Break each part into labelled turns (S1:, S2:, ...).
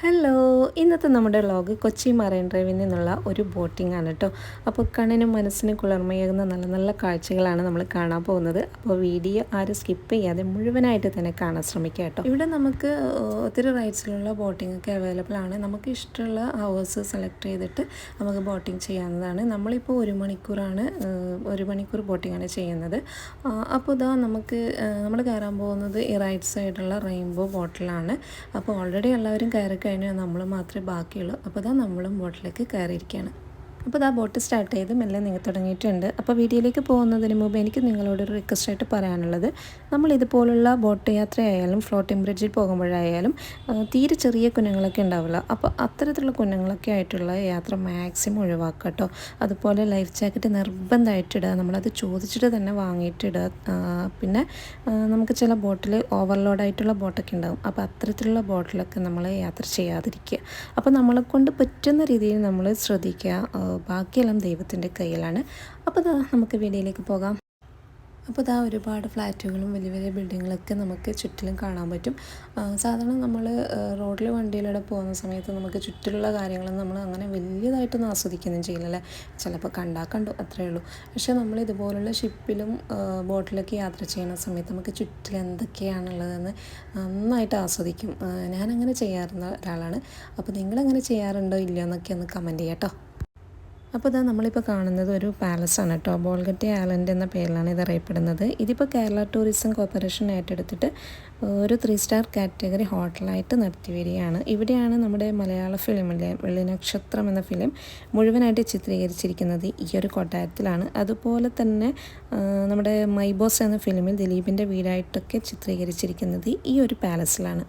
S1: Hello ഇന്നത്തെ നമ്മുടെ vlog Kochi marine ഡ്രൈവിൽ നിന്നുള്ള ഒരു ബോട്ടിംഗ് ആണ് കേട്ടോ. അപ്പോൾ കണ്ണിനും മനസ്സിനും കുളിർമയേകുന്ന നല്ല നല്ല കാഴ്ചകളാണ് നമ്മൾ കാണാൻ പോകുന്നത്. അപ്പോൾ വീഡിയോ ആരും സ്കിപ്പ് ചെയ്യാതെ മുഴുവനായിട്ട് തന്നെ കാണാൻ ശ്രമിക്കുക കേട്ടോ. ഇവിടെ നമുക്ക് ഒത്തിരി റൈഡ്സിലുള്ള ബോട്ടിംഗ് ഒക്കെ അവൈലബിൾ ആണ്. നമുക്ക് ഇഷ്ടമുള്ള ഹവേഴ്സ് സെലക്ട് ചെയ്തിട്ട് നമുക്ക് ബോട്ടിംഗ് ചെയ്യാവുന്നതാണ്. നമ്മളിപ്പോൾ ഒരു മണിക്കൂറാണ് ഒരു മണിക്കൂർ ബോട്ടിംഗ് ആണ് ചെയ്യുന്നത്. അപ്പോൾ ഇതാ നമുക്ക് നമ്മൾ കയറാൻ പോകുന്നത് ഈ റൈറ്റ് സൈഡുള്ള റെയിൻബോ ബോട്ടിലാണ് അപ്പോൾ ഓൾറെഡി എല്ലാവരും കയറി കഴിഞ്ഞാൽ നമ്മൾ മാത്രമേ ബാക്കിയുള്ളൂ. അപ്പോൾ ഇതാ നമ്മളും ബോട്ടിലേക്ക് കയറിയിരിക്കുകയാണ്. അപ്പോൾ ഇതാ ബോട്ട് സ്റ്റാർട്ട് ചെയ്ത് മെല്ലെ നീങ്ങി തുടങ്ങിയിട്ടുണ്ട്. അപ്പോൾ വീഡിയോയിലേക്ക് പോകുന്നതിന് മുമ്പ് എനിക്ക് നിങ്ങളോടൊരു റിക്വസ്റ്റ് ആയിട്ട് പറയാനുള്ളത്. നമ്മൾ ഇതുപോലുള്ള ബോട്ട് യാത്രയായാലും ഫ്ലോട്ടിംഗ് ബ്രിഡ്ജിൽ പോകുമ്പോഴായാലും തീരെ ചെറിയ കുഞ്ഞുങ്ങളൊക്കെ ഉണ്ടാവില്ല. അപ്പോൾ അത്തരത്തിലുള്ള കുഞ്ഞുങ്ങളൊക്കെ ആയിട്ടുള്ള യാത്ര മാക്സിമം ഒഴിവാക്കുക കേട്ടോ. അതുപോലെ ലൈഫ് ജാക്കറ്റ് നിർബന്ധമായിട്ടിടുക നമ്മളത് ചോദിച്ചിട്ട് തന്നെ വാങ്ങിയിട്ടിടുക പിന്നെ നമുക്ക് ചില ബോട്ടിൽ ഓവർലോഡായിട്ടുള്ള ബോട്ടൊക്കെ ഉണ്ടാകും അപ്പോൾ അത്തരത്തിലുള്ള ബോട്ടിലൊക്കെ നമ്മൾ യാത്ര ചെയ്യാതിരിക്കുക. അപ്പോൾ നമ്മളെ കൊണ്ട് പറ്റുന്ന രീതിയിൽ നമ്മൾ ശ്രദ്ധിക്കുക. ബാക്കിയെല്ലാം ദൈവത്തിന്റെ കയ്യിലാണ്. അപ്പോൾ നമുക്ക് വീഡിയോയിലേക്ക് പോകാം. അപ്പോൾ ഇതാ ഒരുപാട് ഫ്ലാറ്റുകളും വലിയ വലിയ ബിൽഡിങ്ങുകളൊക്കെ നമുക്ക് ചുറ്റിലും കാണാൻ പറ്റും. സാധാരണ നമ്മൾ റോഡിൽ വണ്ടിയിലൂടെ പോകുന്ന സമയത്ത് നമുക്ക് ചുറ്റിലുള്ള കാര്യങ്ങൾ നമ്മൾ അങ്ങനെ വലിയതായിട്ടൊന്നും ആസ്വദിക്കുകയൊന്നും ചെയ്യില്ല അല്ലേ ചിലപ്പോൾ കണ്ടാൽ കണ്ടു അത്രയേ ഉള്ളൂ. പക്ഷേ നമ്മൾ ഇതുപോലുള്ള ഷിപ്പിലും ബോട്ടിലൊക്കെ യാത്ര ചെയ്യുന്ന സമയത്ത് നമുക്ക് ചുറ്റിൽ എന്തൊക്കെയാണുള്ളതെന്ന് നന്നായിട്ട് ആസ്വദിക്കും. ഞാനങ്ങനെ ചെയ്യാറുള്ള ഒരാളാണ്. അപ്പോൾ നിങ്ങളങ്ങനെ ചെയ്യാറുണ്ടോ ഇല്ലയോ എന്നൊക്കെ ഒന്ന് കമന്റ് ചെയ്യാം കേട്ടോ. അപ്പോൾ ഇതാ നമ്മളിപ്പോൾ കാണുന്നത് ഒരു പാലസ് ആണ് കേട്ടോ. ബോൾഗട്ടി ഐലൻഡ് എന്ന പേരിലാണ് ഇത് അറിയപ്പെടുന്നത്. ഇതിപ്പോൾ കേരള ടൂറിസം കോർപ്പറേഷൻ ഏറ്റെടുത്തിട്ട് ഒരു ത്രീ സ്റ്റാർ കാറ്റഗറി ഹോട്ടലായിട്ട് നടത്തി വരികയാണ് ഇവിടെയാണ് നമ്മുടെ മലയാള ഫിലിമിലെ വെള്ളി നക്ഷത്രം എന്ന ഫിലിം മുഴുവനായിട്ട് ചിത്രീകരിച്ചിരിക്കുന്നത് ഈ ഒരു കൊട്ടാരത്തിലാണ്. അതുപോലെ തന്നെ നമ്മുടെ മൈബോസ് എന്ന ഫിലിമിൽ ദിലീപിന്റെ വീടായിട്ടൊക്കെ ചിത്രീകരിച്ചിരിക്കുന്നത് ഈ ഒരു പാലസിലാണ്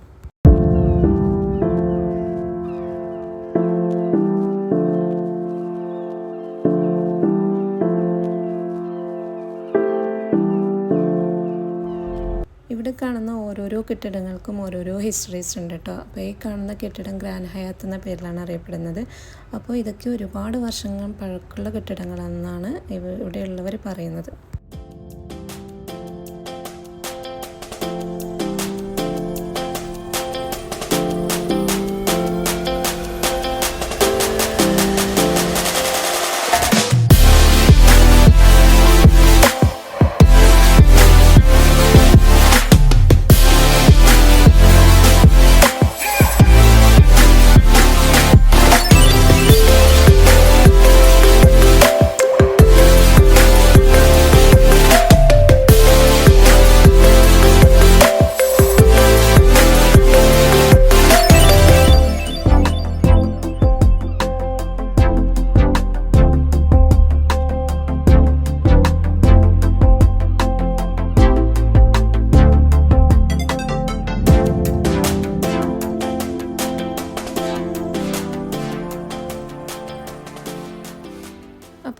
S1: കാണുന്ന ഓരോരോ കെട്ടിടങ്ങൾക്കും ഓരോരോ ഹിസ്റ്ററീസ് ഉണ്ട് കേട്ടോ അപ്പോൾ ഈ കാണുന്ന കെട്ടിടം ഗ്രാൻഡ് ഹയാത്ത് എന്ന പേരിലാണ് അറിയപ്പെടുന്നത്. അപ്പോൾ ഇതൊക്കെ ഒരുപാട് വർഷങ്ങൾ പഴക്കമുള്ള കെട്ടിടങ്ങളാണെന്നാണ് ഇവ ഇവിടെയുള്ളവർ പറയുന്നത്.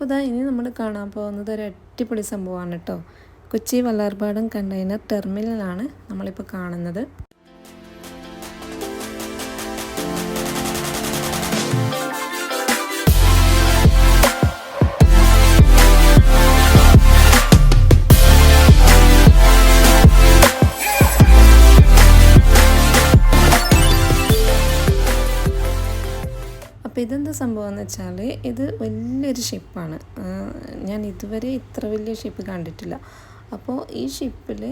S1: ഇതാ ഇനി നമ്മൾ കാണാൻ പോകുന്നത് ഒരു അടിപൊളി സംഭവമാണ് കേട്ടോ കൊച്ചി വല്ലാർപാടം കണ്ടെയ്നർ ടെർമിനലാണ് നമ്മളിപ്പോൾ കാണുന്നത്. അപ്പോൾ ഇതെന്താ സംഭവം എന്ന് വെച്ചാൽ ഇത് വലിയൊരു ഷിപ്പാണ്. ഞാൻ ഇതുവരെ ഇത്ര വലിയ ഷിപ്പ് കണ്ടിട്ടില്ല. അപ്പോൾ ഈ ഷിപ്പിൽ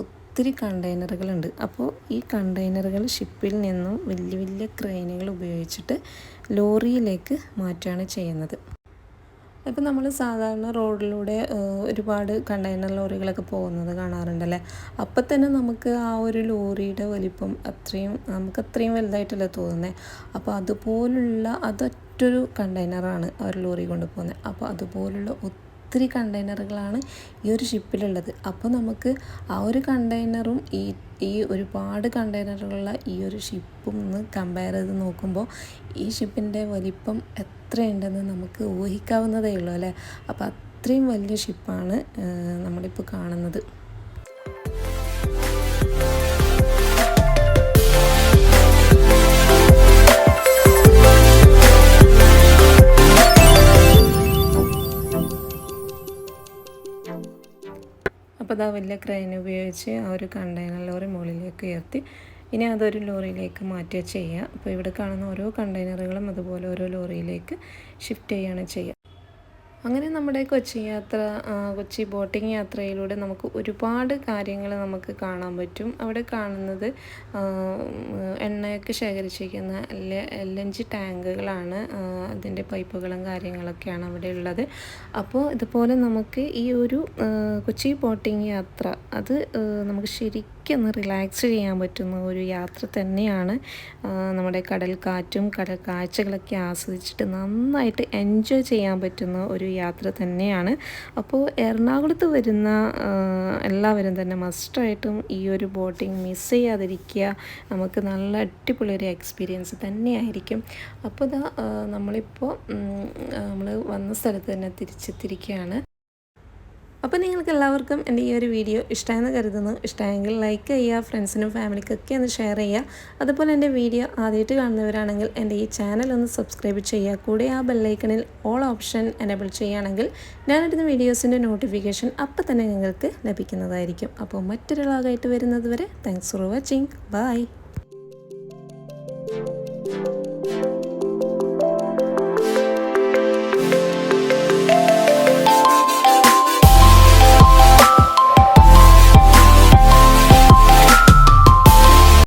S1: ഒത്തിരി കണ്ടെയ്നറുകളുണ്ട്. അപ്പോൾ ഈ കണ്ടെയ്നറുകൾ ഷിപ്പിൽ നിന്നും വലിയ വലിയ ക്രെയിനുകൾ ഉപയോഗിച്ചിട്ട് ലോറിയിലേക്ക് മാറ്റുകയാണ് ചെയ്യുന്നത്. ഇപ്പം നമ്മൾ സാധാരണ റോഡിലൂടെ ഒരുപാട് കണ്ടെയ്നർ ലോറികളൊക്കെ പോകുന്നത് കാണാറുണ്ടല്ലേ? അപ്പം തന്നെ നമുക്ക് ആ ഒരു ലോറിയുടെ വലിപ്പം അത്രയും നമുക്ക് അത്രയും വലുതായിട്ടല്ലേ തോന്നുന്നത് അപ്പോൾ അതുപോലുള്ള അതൊറ്റൊരു കണ്ടെയ്നറാണ് ആ ഒരു ലോറി കൊണ്ടുപോകുന്നത് അപ്പോൾ അതുപോലുള്ള ഒത്തിരി കണ്ടെയ്നറുകളാണ് ഈ ഒരു ഷിപ്പിലുള്ളത്. അപ്പോൾ നമുക്ക് ആ ഒരു കണ്ടെയ്നറും ഈ ഈ ഒരുപാട് കണ്ടെയ്നറുകളുള്ള ഈ ഒരു ഷിപ്പും ഒന്ന് കമ്പയർ ചെയ്ത് നോക്കുമ്പോൾ ഈ ഷിപ്പിന്റെ വലിപ്പം എത്രയുണ്ടെന്ന് നമുക്ക് ഊഹിക്കാവുന്നതേ ഉള്ളൂ അല്ലേ? അപ്പോൾ അത്രയും വലിയ ഷിപ്പാണ് നമ്മളിപ്പോൾ കാണുന്നത്. അപ്പോൾ അത് വലിയ ക്രെയിൻ ഉപയോഗിച്ച് ആ ഒരു കണ്ടെയ്നർ ലോറി മുകളിലേക്ക് ഉയർത്തി. ഇനി അതൊരു ലോറിയിലേക്ക് മാറ്റുക ചെയ്യുക. അപ്പോൾ ഇവിടെ കാണുന്ന ഓരോ കണ്ടെയ്നറുകളും അതുപോലെ ഓരോ ലോറിയിലേക്ക് ഷിഫ്റ്റ് ചെയ്യുകയാണ് ചെയ്യുക. അങ്ങനെ നമ്മുടെ കൊച്ചി യാത്ര കൊച്ചി ബോട്ടിംഗ് യാത്രയിലൂടെ നമുക്ക് ഒരുപാട് കാര്യങ്ങൾ നമുക്ക് കാണാൻ പറ്റും. അവിടെ കാണുന്നത് എണ്ണയൊക്കെ ശേഖരിച്ചിരിക്കുന്ന എൽ എൻ ജി ടാങ്കുകളാണ് അതിന്റെ പൈപ്പുകളും കാര്യങ്ങളൊക്കെയാണ് അവിടെ ഉള്ളത്. അപ്പോൾ ഇതുപോലെ നമുക്ക് ഈ ഒരു കൊച്ചി ബോട്ടിംഗ് യാത്ര അത് നമുക്ക് ശരിക്കും ഒന്ന് റിലാക്സ് ചെയ്യാൻ പറ്റുന്ന ഒരു യാത്ര തന്നെയാണ് നമ്മുടെ കടൽ കാറ്റും കടൽ കാഴ്ചകളൊക്കെ ആസ്വദിച്ചിട്ട് നന്നായിട്ട് എൻജോയ് ചെയ്യാൻ പറ്റുന്ന ഒരു യാത്ര തന്നെയാണ്. അപ്പോൾ എറണാകുളത്ത് വരുന്ന എല്ലാവരും തന്നെ മസ്റ്റായിട്ടും ഈ ഒരു ബോട്ടിംഗ് മിസ് ചെയ്യാതിരിക്കുക നമുക്ക് നല്ല അടിപൊളി ഒരു എക്സ്പീരിയൻസ് തന്നെയായിരിക്കും. അപ്പോൾ ഇതാ നമ്മളിപ്പോൾ നമ്മൾ വന്ന സ്ഥലത്ത് തന്നെ തിരിച്ചെത്തിരിക്കുകയാണ് അപ്പോൾ നിങ്ങൾക്ക് എല്ലാവർക്കും എന്റെ ഈ ഒരു വീഡിയോ ഇഷ്ടമായെന്ന് കരുതുന്നു. ഇഷ്ടമായെങ്കിൽ ലൈക്ക് ചെയ്യുക ഫ്രണ്ട്സിനും ഫാമിലിക്കൊക്കെ ഒന്ന് ഷെയർ ചെയ്യുക. അതുപോലെ എന്റെ വീഡിയോ ആദ്യമായിട്ട് കാണുന്നവരാണെങ്കിൽ എന്റെ ഈ ചാനൽ ഒന്ന് സബ്സ്ക്രൈബ് ചെയ്യുക. കൂടെ ആ ബെല്ലൈക്കണിൽ ഓൾ ഓപ്ഷൻ എനേബിൾ ചെയ്യുകയാണെങ്കിൽ ഞാനിടുന്ന വീഡിയോസിന്റെ നോട്ടിഫിക്കേഷൻ അപ്പം തന്നെ നിങ്ങൾക്ക് ലഭിക്കുന്നതായിരിക്കും. അപ്പോൾ മറ്റൊരു വ്ളോഗായിട്ട് വരുന്നത് വരെ താങ്ക്സ് ഫോർ വാച്ചിങ് ബൈ